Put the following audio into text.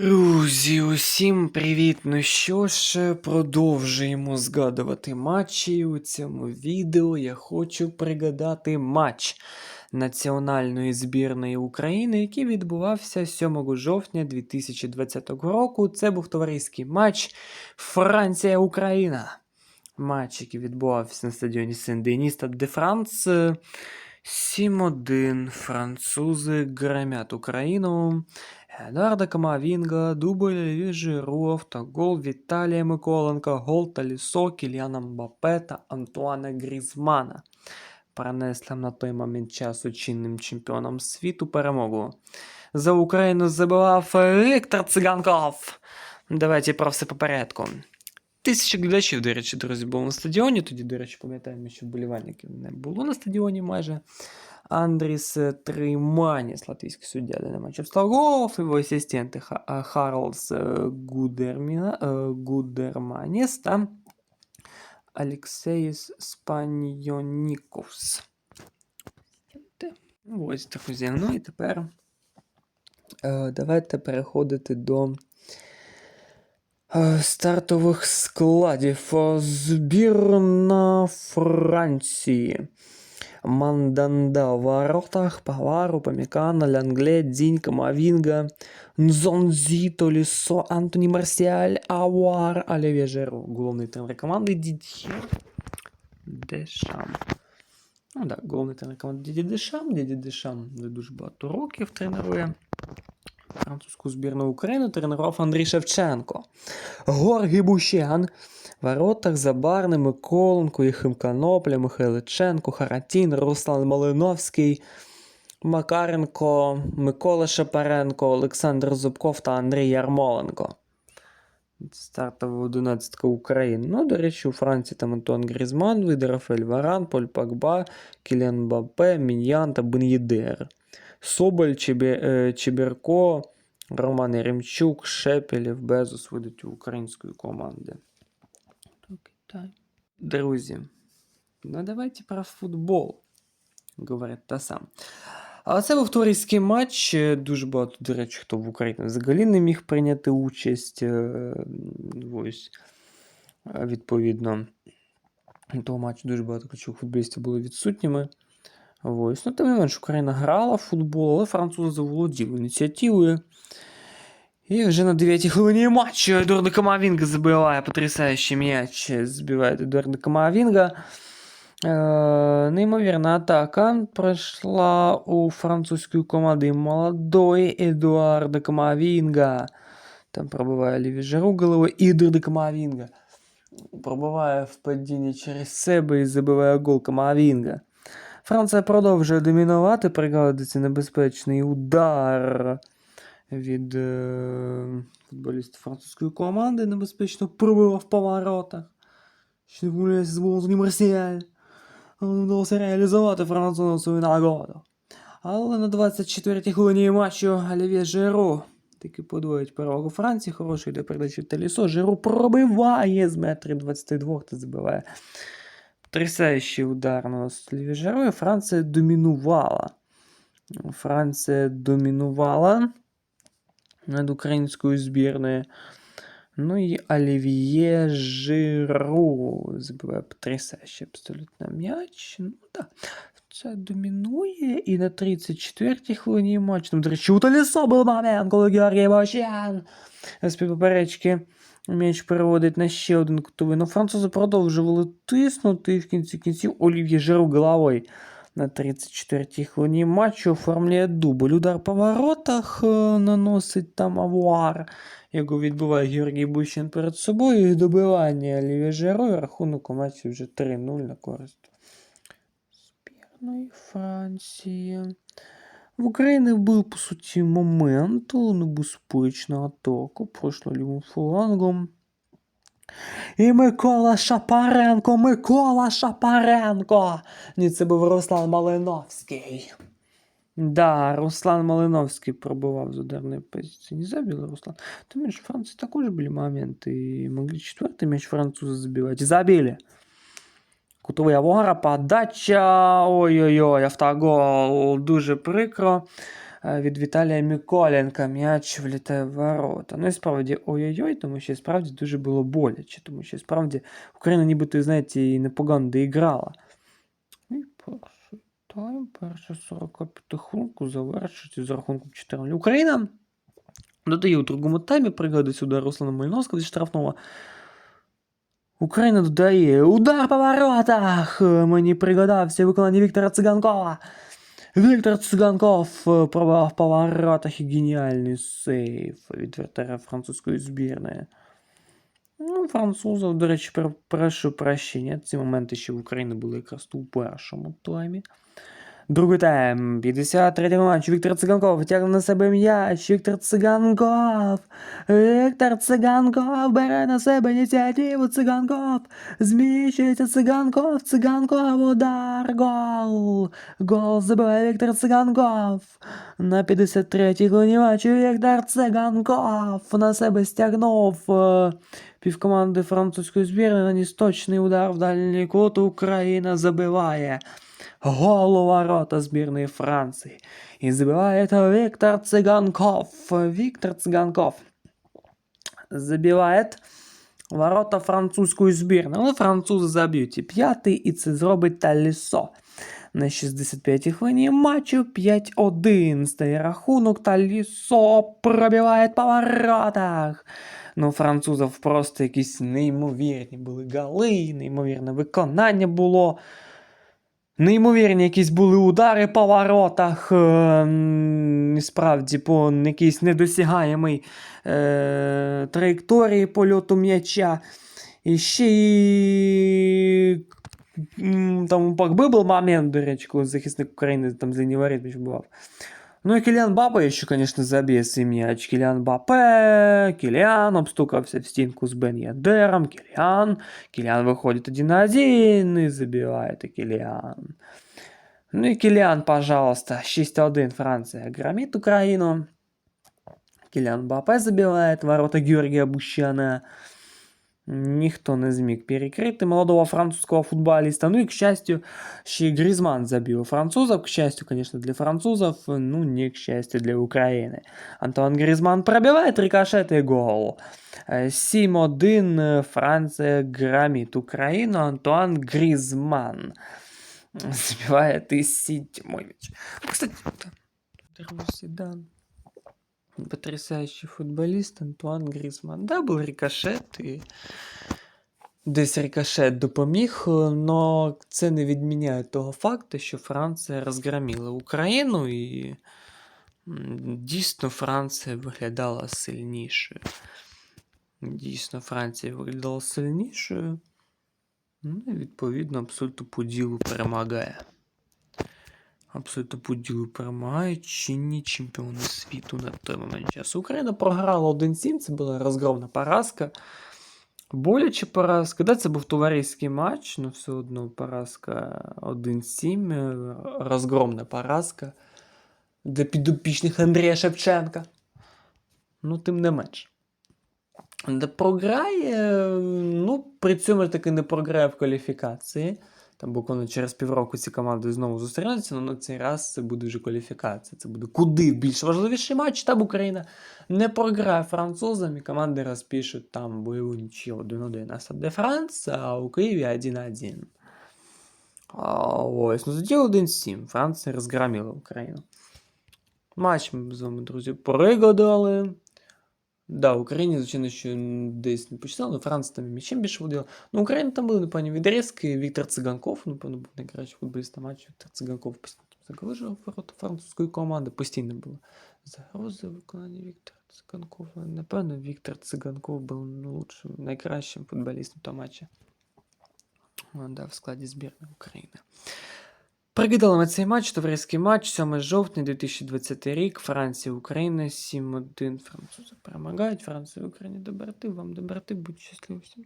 Друзі, усім привіт! Ну що ж, продовжуємо згадувати матчі. У цьому відео я хочу пригадати матч національної збірної України, який відбувався 7 жовтня 2020 року. Це був товариський матч Франція-Україна. Матч, який відбувався на стадіоні Сен-Дені Стад де Франц. 7-1 французи громять Україну. Едуарда Камавінга, дубль Жиру, автогол Віталія Миколенка, гол та лісо Кіліана Мбапе та Антуана Грізмана. Принесли на той момент часу чинним чемпіоном світу перемогу. За Україну забивав Віктор Циганков. Давайте про все по порядку. Тисячі глядачів, до речі, друзі, було на стадіоні. Тоді, до речі, пам'ятаємо, що вболівальників не було на стадіоні майже. Андріс Триманіс, латвійський суддя для матчів Славгов, його асистенти Ха- а, Харлс е, Гудерміна, е, Гудерманіс та Алексеїс Спаньйоніковс. Ось, друзі. Ну і тепер е, давайте переходити до е, стартових складів. Е, Збірна Франції. Манданда в воротах, Павару, Памікана, Лянгле, Дзінь, Камавінга, Нзонзі, Толісо, Антоні Марсіаль, Ауар, Олівія Жеру. Головний тренер команди Дід'є Дешам. Ну так, головний тренер команди Діді Дешам. Діді Дешам вже дуже багато років тренує. Французьку збірну України тренував Андрій Шевченко. Горгій Бущан. В воротах Забарний, Миколенко, Єхим Канопля, Михайличенко, Харатін, Руслан Малиновський, Макаренко, Микола Шапаренко, Олександр Зубков та Андрій Ярмоленко. Стартова одинадцятка України. Ну, до речі, у Франції там Антон Грізман, Видер Рафель Варан, Поль Пакба, Кіліан Бапе, Міньян та Бен'єдер. Соболь, е, Чебірко, Роман Єремчук, Шепелєв, Безус ведуть у української команди. Друзі, ну давайте про футбол. Говорить та сам. А це був товариський матч. Дуже багато, до речі, хто в Україні взагалі не міг прийняти участь. е, Ось, відповідно, того матчу дуже багато ключових футболістів були відсутніми. Ось. Ну, тим не менш, Україна грала в футбол, але французи заволоділи ініціативою. І вже на 9-й хвилині матчу Едуарда Камавінга забиває потрясаючий м'яч. Збиває Едуарда Камавінга. Е, неймовірна атака пройшла у французької команди молодої Едуарда Камавінга. Там пробиває Ліві Жару головою і Едуарда Камавінга. Пробиває в падінні через себе і забиває гол Камавінга. Франція продовжує домінувати, пригадується небезпечний удар від е, футболістів французької команди. Небезпечно пробивав в поворотах. Що не з Волзні Марсіаль. Вдалося реалізувати французам свою нагоду. Але на 24-й хвилині матчу Олівє Жиру таки подвоїть перевагу Франції. Хороший йде передачі Талісо. Жиру пробиває з метрів 22 та забиває. Потрясаючий удар на. І Франція домінувала. Франція домінувала над українською збірною. Ну і Олів'є Жиру забиває потрясаючий абсолютно м'яч. Ну так, це домінує. І на 34-й хвилині матчу. Там, до речі, у Талісо був момент, коли Георгій Бощан з поперечки м'яч переводить на ще один кутовий. Ну, французи продовжували тиснути і в кінці кінців Олів'є Жиру головою. На 34-й хвилині матчу оформлює дубль. Удар по воротах е, наносить там авуар, яку відбиває Георгій Бущин перед собою. І добивання Олівія Жиро. І рахунок у матчі вже 3-0 на користь збірної Франції. В Україні був, по суті, момент, але небезпечна атака. Пройшла лівим флангом. І Микола Шапаренко, Микола Шапаренко. Ні, це був Руслан Малиновський. Да, Руслан Малиновський пробував з ударної позиції. Не забил Руслан. Ты видишь, в Франции такой же были моменты. И могли четвертый мяч французы забивать. И забили. Кутовий Авора, подача. Ой-ой-ой, автогол. Дуже прикро. е, від Віталія Міколенка. М'яч влітає в ворота. Ну і справді ой-ой-ой, тому що справді дуже було боляче, тому що справді Україна нібито, знаєте, і непогано доіграла. І перший тайм, перша 45 хвилинку завершується з рахунком 4 Україна додає у другому таймі, пригадує сюди Руслана Мальновського зі штрафного. Україна додає удар по воротах. Мені пригадався виконання Віктора Циганкова. Віктор Циганков е, пробував по воротах і геніальний сейф від вратаря французької збірної. Ну, французів, до речі, прошу прощення. Ці моменти ще в Україні були якраз у першому таймі. Другий тайм, 53-й матч. Віктор Циганков тягне на себе м'яч. Віктор Циганков. Віктор Циганков бере на себе ініціативу. Циганков. Зміщується Циганков. Циганков. Удар. Гол. Гол забиває Віктор Циганков. На 53-й хвилині матчу Віктор Циганков на себе стягнув. Півкоманди французької збірної наніс точний удар в дальній кут. Україна забиває. Гол у ворота збірної Франції. І забиває це Віктор Циганков. Віктор Циганков забиває ворота французької збірної. Але французи заб'ють і п'ятий, і це зробить Талісо. На 65-й хвилині матчу 5-1 стає рахунок. Талісо пробиває по воротах. Ну, у французів просто якісь неймовірні були голи, неймовірне виконання було. Неймовірні якісь були удари по воротах. е, Справді, по якійсь недосягаємій е, траєкторії польоту м'яча. І ще й. Там у Пакби був момент, до речі, коли захисник України там з лінії відбував. Ну і Кіліан Бапе ще, звісно, заб'є свій м'яч. Кіліан Бапе, Кіліан обстукався в стінку з Бен Ядером. Кіліан. Кіліан виходить один на один і забиває Кіліан. Ну і Кіліан, пожалуйста, 6-1 Франція громит Україну. Кіліан Бапе забиває ворота Георгія Бущана. Ніхто не зміг перекрити молодого французького футболіста. Ну і, к щастю, ще й Грізман забив французов. К счастью, конечно, для французов, ну, не к счастью для України. Антон Грізман пробиває рикошет і гол. Е, 7-1 е, Франція громит Україну. Антуан Грізман забиває ти седьмой мяч. Ну, Кстати, Седан. Потрясающий футболіст Антуан Грізман. Да, був рикошет і десь рикошет допоміг, але це не відміняє того факту, що Франція розгромила Україну і дійсно Франція виглядала сильнішою. Дійсно, Франція виглядала сильнішою. Ну і відповідно абсолютно по ділу перемагає. Абсолютно по ділу перемагає чинні чемпіони світу на той момент часу. Україна програла 1-7, це була розгромна поразка. Боляче поразка. Да, це був товариський матч, але все одно поразка 1-7, е, розгромна поразка для підопічних Андрія Шевченка. Ну, тим не менш. Де програє, ну, при цьому таки не програє в кваліфікації. Там буквально через півроку ці команди знову зустрінуться, але на цей раз це буде вже кваліфікація. Це буде куди більш важливіший матч. Там Україна не програє французам, і команди розпишуть там бойову нічию 1-1 на де Франс, а у Києві 1-1. А, ось, ну тоді 1-7. Франція розгромила Україну. Матч ми з вами, друзі, пригадали. Да, в Україні, звичайно, що десь не починали, але Франція там і м'ячем більше водила. Ну, Україна там були непевні відрізки. Віктор Циганков, напевно, був найкращий футболіст на матчі. Віктор Циганков постійно загрожував ворота французької команди. Постійно було загрози виконання Віктора Циганкова. Напевно, Віктор Циганков був ну, лучшим, найкращим футболістом того матча. Он, да, в складі збірної України. Пригадали ми цей матч, товариський матч, 7 жовтня 2020 рік, Франція, Україна, 7-1. Французи перемагають, Франція, Україна доброти, вам доброти, будь щасливі всім.